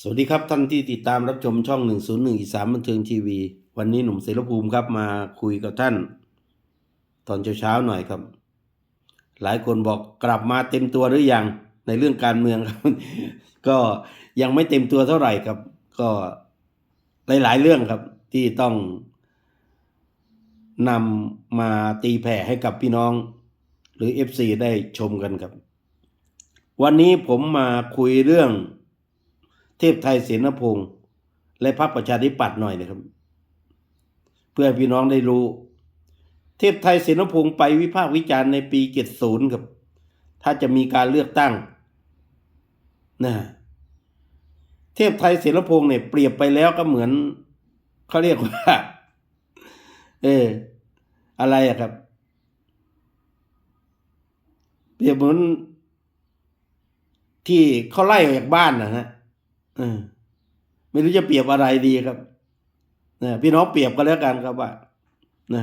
สวัสดีครับท่านที่ติดตามรับชมช่อง 101อีสานบันเทิงทีวี วันนี้หนุ่มเสรภูมิครับมาคุยกับท่าน ตอนเช้าๆหน่อยครับ หลายคนบอกกลับมาเต็มตัวหรือยังในเรื่องการเมืองครับ ก็ยังไม่เต็มตัวเท่าไหร่ครับ ก็หลายๆเรื่องครับ ที่ต้องนำมาตีแผ่ให้กับพี่น้อง หรือ FC ได้ชมกันครับ วันนี้ผมมาคุยเรื่อง เทพไทยเสนพงศ์และพรรคประชาธิปัตย์หน่อยนะครับ เพื่อพี่น้องได้รู้ เทพไทยเสนพงศ์ไปวิพากษ์วิจารณ์ในปีเจ็ดศูนย์ครับ ถ้าจะมีการเลือกตั้งนะเทพไทยเสนพงศ์เนี่ยเปรียบไปแล้วก็เหมือนเขาเรียกว่า เออ อะไรอะครับ เปรียบเหมือนที่เขาไล่ออกจากบ้านนะฮะ ไม่รู้จะเปรียบอะไรดีครับนะพี่น้องเปรียบกันแล้วกันครับว่านะ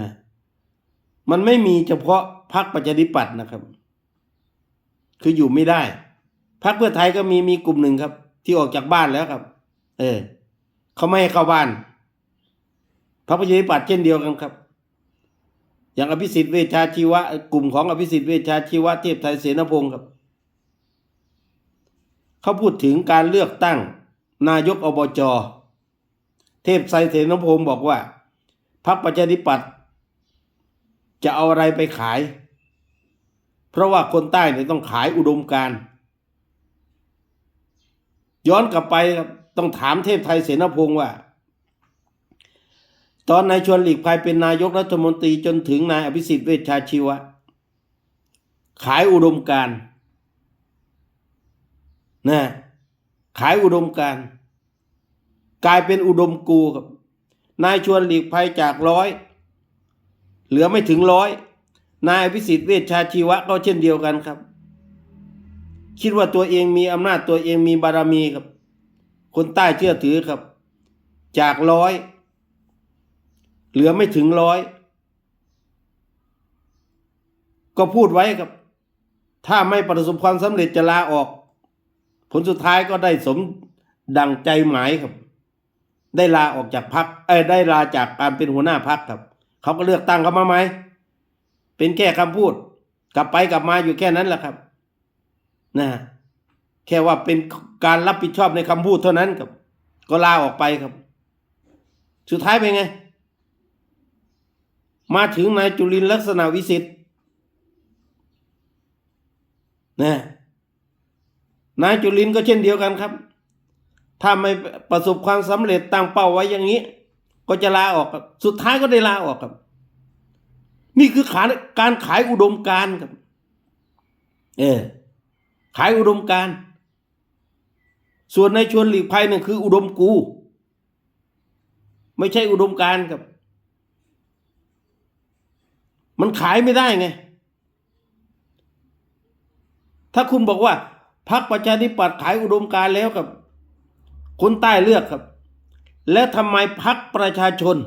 มันไม่มีเฉพาะพรรคประชาธิปัตย์นะครับ คืออยู่ไม่ได้พรรคเพื่อไทยก็มีมีกลุ่มหนึ่งครับ ที่ออกจากบ้านแล้วครับ เออเขาไม่ให้เข้าบ้านพรรคประชาธิปัตย์เช่นเดียวกันครับ อย่างอภิสิทธิ์เวชชาชีวะ กลุ่มของอภิสิทธิ์เวชชาชีวะเทพไทยเสนพงศ์ครับเขาพูดถึงการเลือกตั้ง นายกอบจ เทพไซเสนพงศ์บอกว่า พรรคประชาธิปัตย์จะเอาอะไรไปขาย เพราะว่าคนใต้เนี่ยต้องขายอุดมการ ย้อนกลับไปครับต้องถามเทพไทยเสนพงศ์ว่า ตอนนายชวนหลีกภัยเป็นนายกรัฐมนตรีจนถึงนายอภิสิทธิ์เวชชาชีวะ ขายอุดมการนะ ขายอุดมการ กลายเป็นอุดมกูครับนายชวนหลีกภัยจากร้อย เหลือไม่ถึงร้อย นายอภิสิทธิ์เวชชาชีวะก็เช่นเดียวกันครับ คิดว่าตัวเองมีอำนาจตัวเองมีบารมีครับ คนใต้เชื่อถือครับ จากร้อย เหลือไม่ถึงร้อย ก็พูดไว้ครับ ถ้าไม่ประสบความสำเร็จจะลาออก ผลสุดท้ายก็ได้สมดังใจหมายครับ ได้ลาออกจากพักเอ้ได้ลาจากการเป็นหัวหน้าพักครับ เขาก็เลือกตั้งเขามาไหม เป็นแค่คำพูด กลับไปกลับมาอยู่แค่นั้นแหละครับ นะแค่ว่าเป็นการรับผิดชอบในคำพูดเท่านั้นครับ ก็ลาออกไปครับ สุดท้ายเป็นไง มาถึงนายจุลินลักษณะวิสิทธิ์นะ นายจุลินก็เช่นเดียวกันครับ ถ้าไม่ประสบความสำเร็จตั้งเป้าไว้อย่างนี้ ก็จะลาออกครับ สุดท้ายก็ได้ลาออกครับ นี่คือขาการขายอุดมการณ์ครับ เออขายอุดมการณ์ส่วนในชวนหลีกภัยเนี่ยคืออุดมกู ไม่ใช่อุดมการณ์ครับ มันขายไม่ได้ไง ถ้าคุณบอกว่า พรรคประชาธิปัตย์ขายอุดมการแล้วครับ คนใต้เลือกครับ แล้วทำไมพรรคประชาชน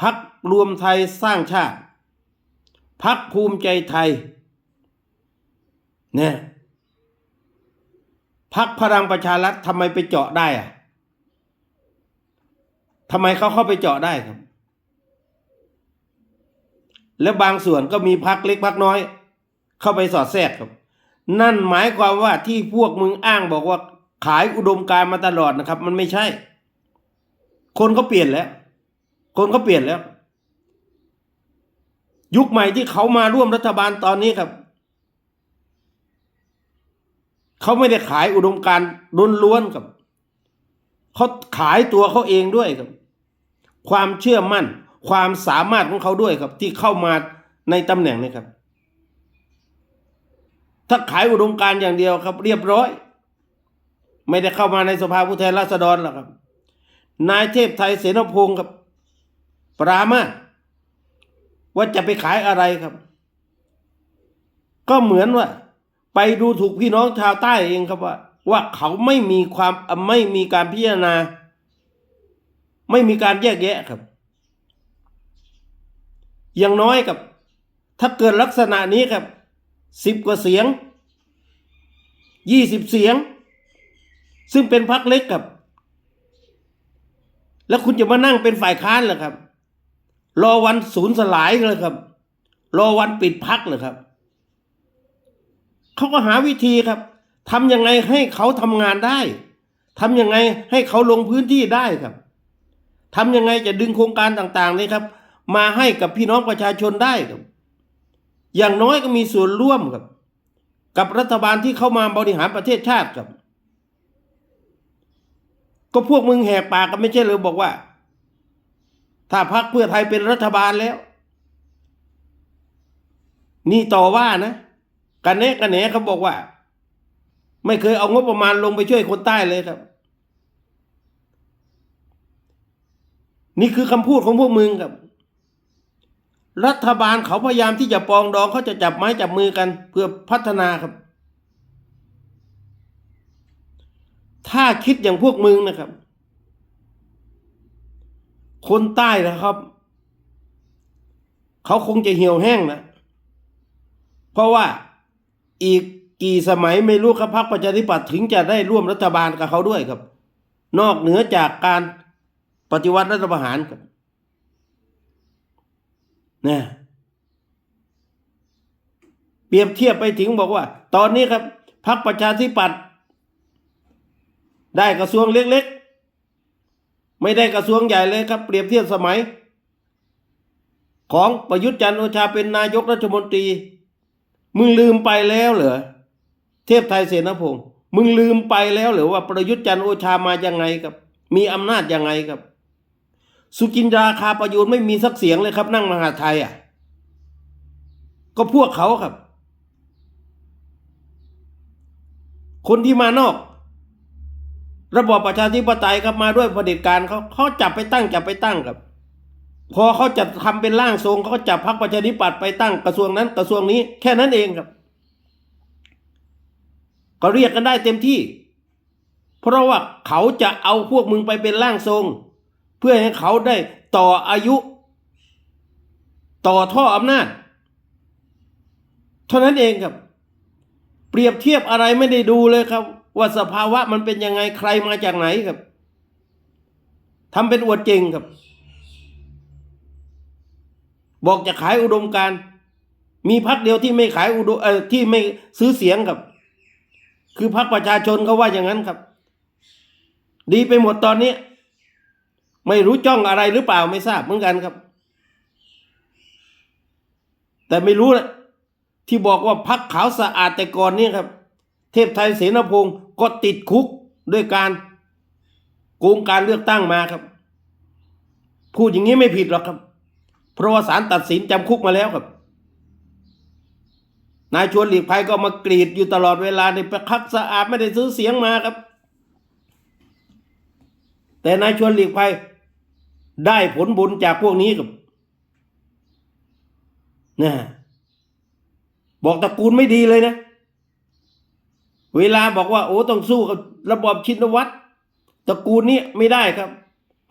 พรรครวมไทยสร้างชาติพรรคภูมิใจไทยเนี่ยพักพลังประชารัฐทำไมไปเจาะได้อะทำไมเขาเข้าไปเจาะได้ครับ แล้วบางส่วนก็มีพักเล็กพักน้อย เข้าไปสอดแทรกครับ นั่นหมายความว่าที่พวกมึงอ้างบอกว่าขายอุดมการมาตลอดนะครับ มันไม่ใช่ คนเขาเปลี่ยนแล้ว คนเขาเปลี่ยนแล้ว ยุคใหม่ที่เขามาร่วมรัฐบาลตอนนี้ครับเขาไม่ได้ขายอุดมการณ์ล้วนๆครับเขาขายตัวเขาเองด้วยครับ ความเชื่อมั่น ความสามารถของเขาด้วยครับ ที่เข้ามาในตำแหน่งนี้ครับ ถ้าขายอุดมการอย่างเดียวครับ เรียบร้อย ไม่ได้เข้ามาในสภาผู้แทนราษฎรหรอกครับ นายเทพไทยเสนพงศ์ครับ ปรามาว่าจะไปขายอะไรครับ ก็เหมือนว่า ไปดูถูกพี่น้องชาวใต้เองครับว่า ว่าเขาไม่มีความไม่มีการพิจารณา ไม่มีการแยกแยะครับ อย่างน้อยกับ ถ้าเกิดลักษณะนี้ครับ สิบกว่าเสียงยี่สิบเสียง ซึ่งเป็นพักเล็กกับ แล้วคุณจะมานั่งเป็นฝ่ายค้านเหรอครับ รอวันศูนย์สลายเลยครับ รอวันปิดพักเหรอครับเขาก็หาวิธีครับทำยังไงให้เขาทำงานได้ทำยังไงให้เขาลงพื้นที่ได้ครับทำยังไงจะดึงโครงการต่างๆนี่ครับ มาให้กับพี่น้องประชาชนได้ครับ อย่างน้อยก็มีส่วนร่วมครับ กับรัฐบาลที่เข้ามาบริหารประเทศชาติครับ ก็พวกมึงแหกปากกันไม่ใช่เลยบอกว่า ถ้าพรรคเพื่อไทยเป็นรัฐบาลแล้ว นี่ต่อว่านะกันแนะกันแหนเขาบอกว่า ไม่เคยเอางบประมาณลงไปช่วยคนใต้เลยครับ นี่คือคำพูดของพวกมึงครับ รัฐบาลเขาพยายามที่จะปองดองเขาจะจับไม้จับมือกัน เพื่อพัฒนาครับ ถ้าคิดอย่างพวกมึงนะครับ คนใต้นะครับ เขาคงจะเหี่ยวแห้งนะ เพราะว่าอีกกี่สมัยไม่รู้ครับพรรคประชาธิปัตย์ถึงจะได้ร่วมรัฐบาลกับเขาด้วยครับ นอกเหนือจากการปฏิวัติรัฐประหารครับ นะเปรียบเทียบไปถึงบอกว่า ตอนนี้ครับพรรคประชาธิปัตย์ได้กระทรวงเล็กๆ ไม่ได้กระทรวงใหญ่เลยครับ เปรียบเทียบสมัย ของประยุทธ์จันทร์โอชาเป็นนายกรัฐมนตรี มึงลืมไปแล้วเหรอเทพไทยเสนาพงศ์มึงลืมไปแล้วเหรือว่าประยุทธ์จันทร์โอชามายังไงครับ มีอำนาจยังไงครับ สุกินดาคาประยูนไม่มีสักเสียงเลยครับ นั่งมหาไทยอะ ก็พวกเขาครับ คนที่มานอก ระบอบประชาธิปไตยครับมาด้วยเผด็จการเขาเขาจับไปตั้งจับไปตั้งครับ พอเขาจะทำเป็นร่างทรงเขาก็จับพรรคประชาธิปัตย์ไปตั้งกระทรวงนั้นกระทรวงนี้แค่นั้นเองครับ ก็เรียกกันได้เต็มที่ เพราะว่าเขาจะเอาพวกมึงไปเป็นร่างทรง เพื่อให้เขาได้ต่ออายุ ต่อท่ออำนาจ เท่านั้นเองครับ เปรียบเทียบอะไรไม่ได้ดูเลยครับ ว่าสภาวะมันเป็นยังไงใครมาจากไหนครับทำเป็นอวดเจงครับ บอกจะขายอุดมการ มีพักเดียวที่ไม่ขายอุดมเอ่อที่ไม่ซื้อเสียงครับ คือพักประชาชนเขาว่าอย่างนั้นครับ ดีไปหมดตอนนี้ ไม่รู้จ้องอะไรหรือเปล่าไม่ทราบเหมือนกันครับ แต่ไม่รู้นะที่บอกว่าพักขาวสะอาดแต่ก่อนนี่ครับ เทพไทยเสนาพงศ์ก็ติดคุกด้วยการโกงการเลือกตั้งมาครับ พูดอย่างนี้ไม่ผิดหรอกครับ เพราะว่าศาลตัดสินจำคุกมาแล้วครับ นายชวนหลีกภัยก็มากรีดอยู่ตลอดเวลาในประคักสะอาดไม่ได้ซื้อเสียงมาครับ แต่นายชวนหลีกภัย ได้ผลบุญจากพวกนี้ครับนะบอกตระกูลไม่ดีเลยนะ เวลาบอกว่าโอ้ต้องสู้กับระบอบชินวัตรตระกูลนี้ไม่ได้ครับ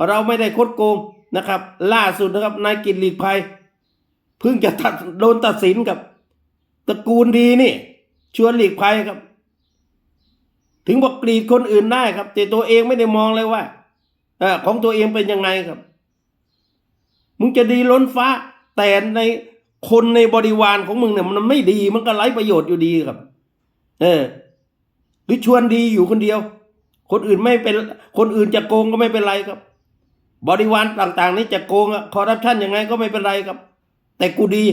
เราไม่ได้คดโกงนะครับ ล่าสุดนะครับนายกิตหลีกภัยเพิ่งจะตัดโดนตัดสินกับตระกูลดีนี่ชวนหลีกภัยครับ ถึงบอกกรีดคนอื่นได้ครับ แต่ตัวเองไม่ได้มองเลยว่าอของตัวเองเป็นยังไงครับ มึงจะดีล้นฟ้า แต่ในคนในบริวารของมึงเนี่ยมันไม่ดีมันก็ไร้ประโยชน์อยู่ดีครับ เออ หรือชวนดีอยู่คนเดียว คนอื่นไม่เป็น คนอื่นจะโกงก็ไม่เป็นไรครับ บริวารต่างๆ นี่จะโกงอะคอร์รัปชันยังไงก็ไม่เป็นไรครับ แต่กูดี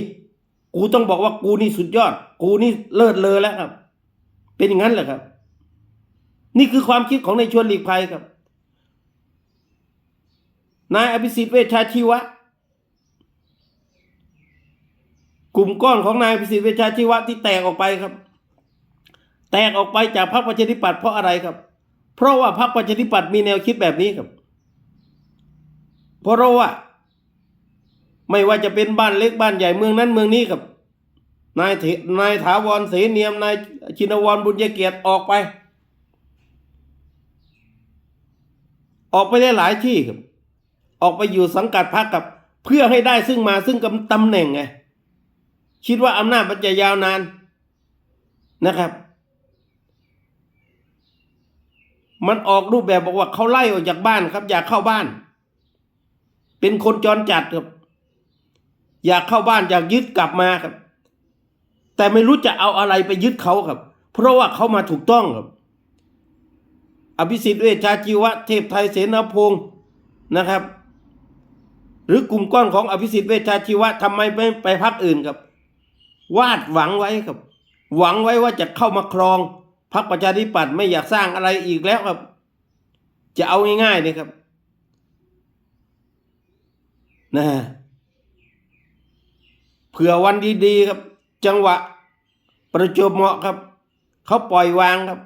กูต้องบอกว่ากูนี่สุดยอด กูนี่เลิศเลอแล้วครับ เป็นอย่างนั้นแหละครับ นี่คือความคิดของในายชวนหลีกภัยครับนายอภิสิทธิ์เวชชาชีวะ กลุ่มก้อนของนายอภิสิทธิ์เวชชาชีวะที่แตกออกไปครับ แตกออกไปจากพรรคประชาธิปัตย์เพราะอะไรครับ เพราะว่าพรรคประชาธิปัตย์มีแนวคิดแบบนี้ครับ เพราะว่าไม่ว่าจะเป็นบ้านเล็กบ้านใหญ่เมืองนั้นเมืองนี้ครับ นายเถนายถาวรเสนียมนายชินวรบุญยเกียรติออกไป ออกไปได้หลายที่ครับ ออกไปอยู่สังกัดพรรคกับ เพื่อให้ได้ซึ่งมาซึ่งตำแหน่งไง คิดว่าอำนาจมันจะยาวนานนะครับ มันออกรูปแบบบอกว่าเขาไล่ออกจากบ้านครับ อยากเข้าบ้าน เป็นคนจรจัดครับ อยากเข้าบ้านอยากยึดกลับมาครับ แต่ไม่รู้จะเอาอะไรไปยึดเขาครับ เพราะว่าเขามาถูกต้องครับ อภิสิทธิ์เวชชาชีวะเทพไทยเสนาพงศ์นะครับ หรือกลุ่มก้อนของอภิสิทธิ์เวชชาชีวะทำไมไม่ไปพักอื่นครับ วาดหวังไว้ครับ หวังไว้ว่าจะเข้ามาครองพรรคประชาธิปัตย์ไม่อยากสร้างอะไรอีกแล้วครับ จะเอาง่ายๆเลยครับนะฮะเผื่อวันดีๆครับ จังหวะประจวบเหมาะครับ เขาปล่อยวางครับ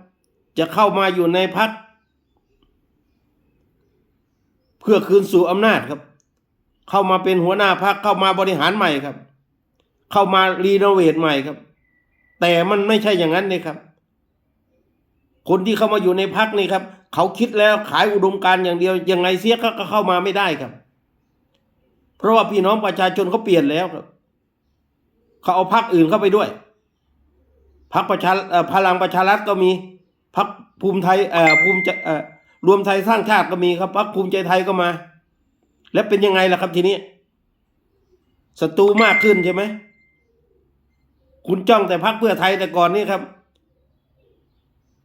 จะเข้ามาอยู่ในพักเพื่อคืนสู่อำนาจครับ เข้ามาเป็นหัวหน้าพักเข้ามาบริหารใหม่ครับ เข้ามารีโนเวทใหม่ครับ แต่มันไม่ใช่อย่างนั้นเลยครับ คนที่เข้ามาอยู่ในพักนี่ครับ เขาคิดแล้วขายอุดมการอย่างเดียว ยังไงเสียก็เข้ามาไม่ได้ครับ เพราะว่าพี่น้องประชาชนเขาเปลี่ยนแล้วครับ เขาเอาพักอื่นเข้าไปด้วยพักประชาพลังประชารัฐก็มีพักภูมิไทยเอ่อภูมิเอ่อรวมไทยสร้างชาติก็มีครับพักภูมิใจไทยก็มา แล้วเป็นยังไงล่ะครับทีนี้ศัตรูมากขึ้นใช่ไหม คุณจ้องแต่พักเพื่อไทยแต่ก่อนนี่ครับ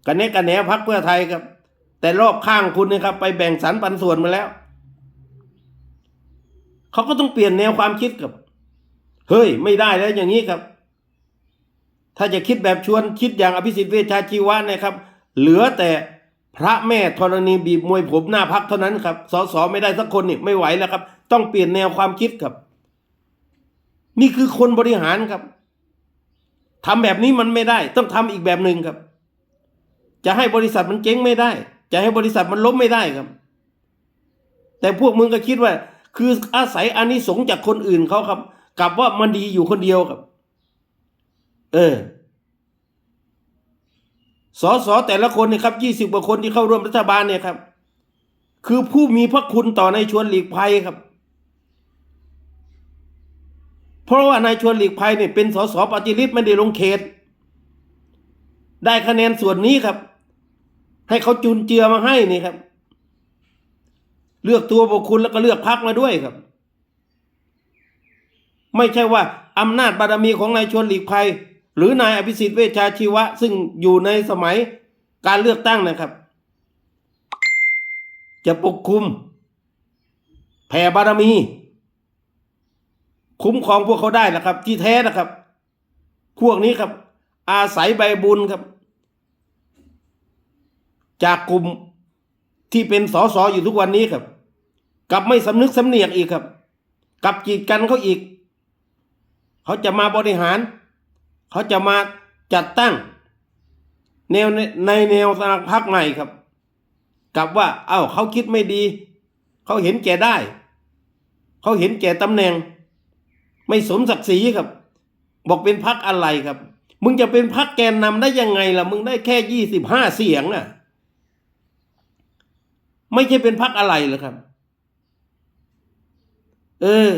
กันแน่กันแหนพักเพื่อไทยครับ แต่รอบข้างคุณนะครับ ไปแบ่งสรรปันส่วนมาแล้วเขาก็ต้องเปลี่ยนแนวความคิดครับ เฮ้ย ไม่ได้แล้วอย่างนี้ครับ ถ้าจะคิดแบบชวนคิดอย่างอภิสิทธิ์เวชชาชีวะนะครับ เหลือแต่พระแม่ธรณีบีบมวยผมหน้าพักเท่านั้นครับสอสอไม่ได้สักคนนี่ไม่ไหวแล้วครับ ต้องเปลี่ยนแนวความคิดครับ นี่คือคนบริหารครับ ทำแบบนี้มันไม่ได้ ต้องทำอีกแบบหนึ่งครับ จะให้บริษัทมันเจ๊งไม่ได้ จะให้บริษัทมันล้มไม่ได้ครับ แต่พวกมึงก็คิดว่า คืออาศัยอานิสงส์จากคนอื่นเขาครับกลับว่ามันดีอยู่คนเดียวครับ เออสอสอแต่ละคนเนี่ยครับยี่สิบกว่าคนที่เข้าร่วมรัฐบาลเนี่ยครับ คือผู้มีพระคุณต่อในชวนหลีกภัยครับ เพราะว่านายชวนหลีกภัยเนี่ยเป็นสสปฏิริษีไม่ได้ลงเขต ได้คะแนนส่วนนี้ครับ ให้เขาจุนเจือมาให้นี่ครับ เลือกตัวบุคคลแล้วก็เลือกพักมาด้วยครับ ไม่ใช่ว่าอำนาจบารมีของนายชวนหลีกภัย หรือนายอภิสิทธิ์เวชชาชีวะ ซึ่งอยู่ในสมัยการเลือกตั้งนะครับ จะปกคุมแผ่บารมี คุ้มครองพวกเขาได้นะครับ ที่แท้นะครับ พวกนี้ครับ อาศัยใบบุญครับ จากกลุ่มที่เป็นสอสออยู่ทุกวันนี้ครับกลับไม่สำนึกสำเนียกอีกครับกลับกีดกันเขาอีก เขาจะมาบริหาร เขาจะมาจัดตั้ง แนวในแนวทางพักใหม่ครับกลับว่า เอ้าเขาคิดไม่ดี เขาเห็นแก่ได้ เขาเห็นแก่ตำแหน่ง ไม่สมศักดิ์ศรีครับ บอกเป็นพักอะไรครับ มึงจะเป็นพักแกนนำได้ยังไงล่ะ มึงได้แค่ยี่สิบห้าเสียงอะ ไม่ใช่เป็นพักอะไรเหรอครับ เออ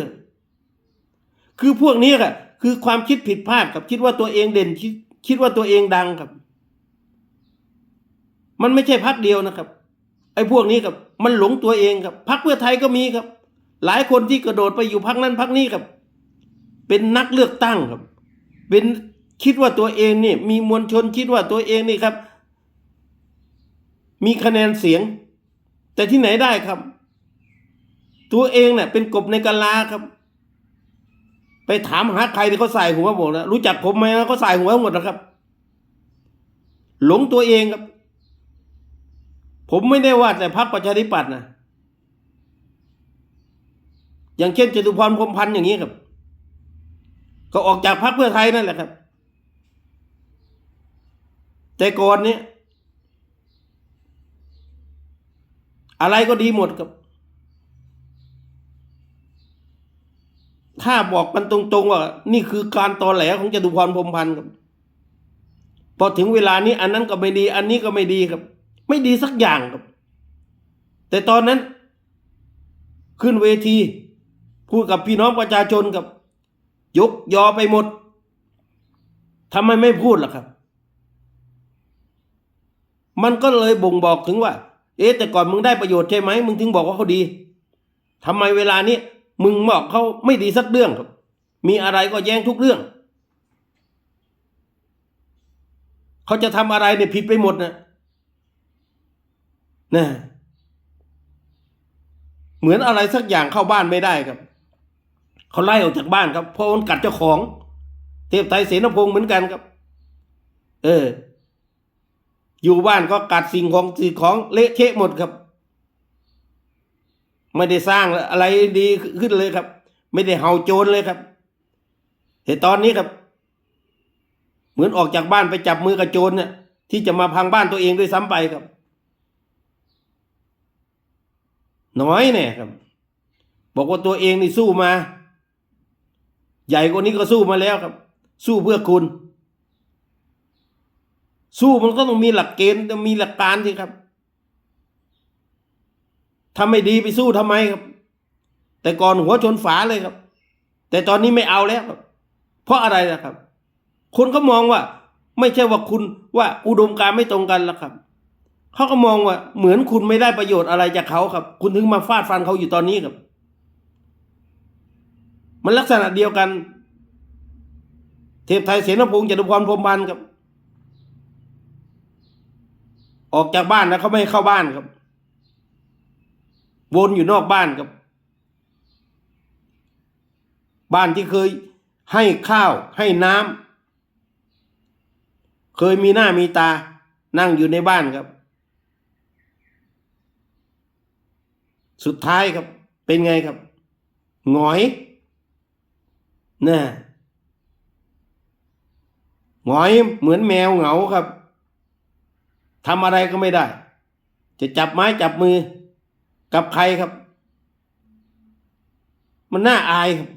คือพวกนี้ค่ะคือความคิดผิดพลาดกับคิดว่าตัวเองเด่นคิดคิดว่าตัวเองดังครับ มันไม่ใช่พักเดียวนะครับ ไอ้พวกนี้ครับ มันหลงตัวเองครับพักเพื่อไทยก็มีครับ หลายคนที่กระโดดไปอยู่พักนั้นพักนี้ครับ เป็นนักเลือกตั้งครับ เป็นคิดว่าตัวเองนี่มีมวลชนคิดว่าตัวเองนี่ครับ มีคะแนนเสียง แต่ที่ไหนได้ครับ ตัวเองเนะ่ยเป็นกบในกะลาครับ ไปถามหาใครที่เขาใส่หัวหมดแล้วรู้จักผมไหมเขาใส่หัวหมดนะครับ หลงตัวเองครับ ผมไม่ได้ว่าแต่พรรคประชาธิปัตย์นะอย่างเช่นจตุพรพรมพันธ์อย่างนี้ครับ ก็ออกจากพรรคเพื่อไทยนั่นแหละครับ แต่ก่อนเนี้ยอะไรก็ดีหมดครับ ถ้าบอกกันตรงๆว่า นี่คือการตอแหลของจตุพรพรมพันธ์ครับ พอถึงเวลานี้ อันนั้นก็ไม่ดี อันนี้ก็ไม่ดีครับ ไม่ดีสักอย่างครับ แต่ตอนนั้น ขึ้นเวที พูดกับพี่น้องประชาชนกับ ยกยอไปหมดทำไมไม่พูดล่ะครับ มันก็เลยบ่งบอกถึงว่า เอ๊ะแต่ก่อนมึงได้ประโยชน์ใช่ไหมมึงถึงบอกว่าเขาดีทำไมเวลานี้มึงบอกเขาไม่ดีสักเรื่องครับ มีอะไรก็แย้งทุกเรื่อง เขาจะทำอะไรเนี่ยผิดไปหมดนะนะเหมือนอะไรสักอย่างเข้าบ้านไม่ได้ครับ เขาไล่ออกจากบ้านครับเพราะมันกัดเจ้าของ เทพไทยเสนพงศ์เหมือนกันครับ เออ อยู่บ้านก็กัดสิ่งของสิ่งของเละเทะหมดครับ ไม่ได้สร้างอะไรดีขึ้นเลยครับ ไม่ได้เห่าโจรเลยครับแต่ตอนนี้ครับ เหมือนออกจากบ้านไปจับมือกับโจรเนี่ยที่จะมาพังบ้านตัวเองด้วยซ้ำไปครับ น้อยเนี่ยครับ บอกว่าตัวเองนี่สู้มา ใหญ่กว่านี้ก็สู้มาแล้วครับ สู้เพื่อคุณ สู้มันก็ต้องมีหลักเกณฑ์ต้องมีหลักการสิครับถ้าไม่ดีไปสู้ทำไมครับ แต่ก่อนหัวชนฝาเลยครับ แต่ตอนนี้ไม่เอาแล้วครับ เพราะอะไรล่ะครับ คนก็มองว่า ไม่ใช่ว่าคุณว่าอุดมการไม่ตรงกันแล้วครับเขาก็มองว่าเหมือนคุณไม่ได้ประโยชน์อะไรจากเขาครับ คุณถึงมาฟาดฟันเขาอยู่ตอนนี้ครับ มันลักษณะเดียวกัน เทพไทยเสนพงศ์จตุพรพรมพันธ์ครับ ออกจากบ้านแล้วเขาไม่ให้เข้าบ้านครับ วนอยู่นอกบ้านครับ บ้านที่เคยให้ข้าวให้น้ำเคยมีหน้ามีตานั่งอยู่ในบ้านครับ สุดท้ายครับเป็นไงครับหงอย น่ะหงอยเหมือนแมวเหงาครับทำอะไรก็ไม่ได้ จะจับไม้จับมือ กับใครครับ มันน่าอายครับ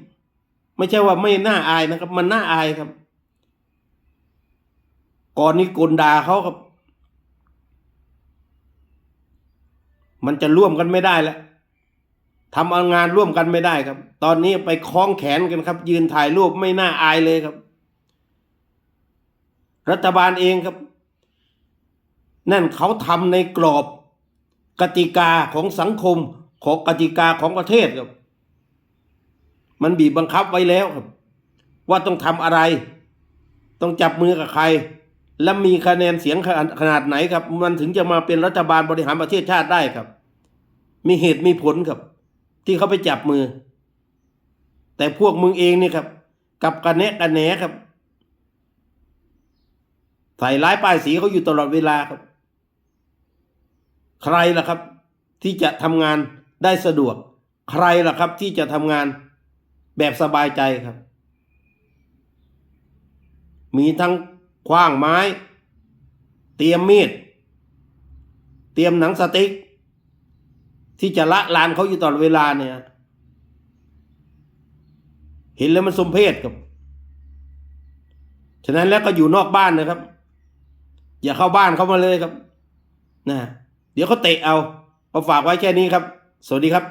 ไม่ใช่ว่าไม่น่าอายนะครับ มันน่าอายครับ ก่อนนี้กลด่าเขาครับ มันจะร่วมกันไม่ได้แล้ว ทำเอางานร่วมกันไม่ได้ครับ ตอนนี้ไปคล้องแขนกันครับ ยืนถ่ายรูปไม่น่าอายเลยครับ รัฐบาลเองครับ นั่นเขาทำในกรอบกติกาของสังคมของกติกาของประเทศครับ มันบีบบังคับไว้แล้วครับ ว่าต้องทำอะไร ต้องจับมือกับใคร และมีคะแนนเสียงขนาดไหนครับ มันถึงจะมาเป็นรัฐบาลบริหารประเทศชาติได้ครับ มีเหตุมีผลครับ ที่เขาไปจับมือ แต่พวกมึงเองนี่ครับกับกระแนะกระแหนครับใส่ร้ายป้ายสีเขาอยู่ตลอดเวลาครับ ใครล่ะครับ ที่จะทำงานได้สะดวก ใครล่ะครับ ที่จะทำงานแบบสบายใจครับ มีทั้งคว้างไม้ เตรียมมีด เตรียมหนังสติ๊ก ที่จะละลานเขาอยู่ตลอดเวลาเนี่ย เห็นแล้วมันสมเพศครับ ฉะนั้นแล้วก็อยู่นอกบ้านนะครับ อย่าเข้าบ้านเข้ามาเลยครับนะเดี๋ยวเขาเตะเอาเอาฝากไว้แค่นี้ครับ สวัสดีครับ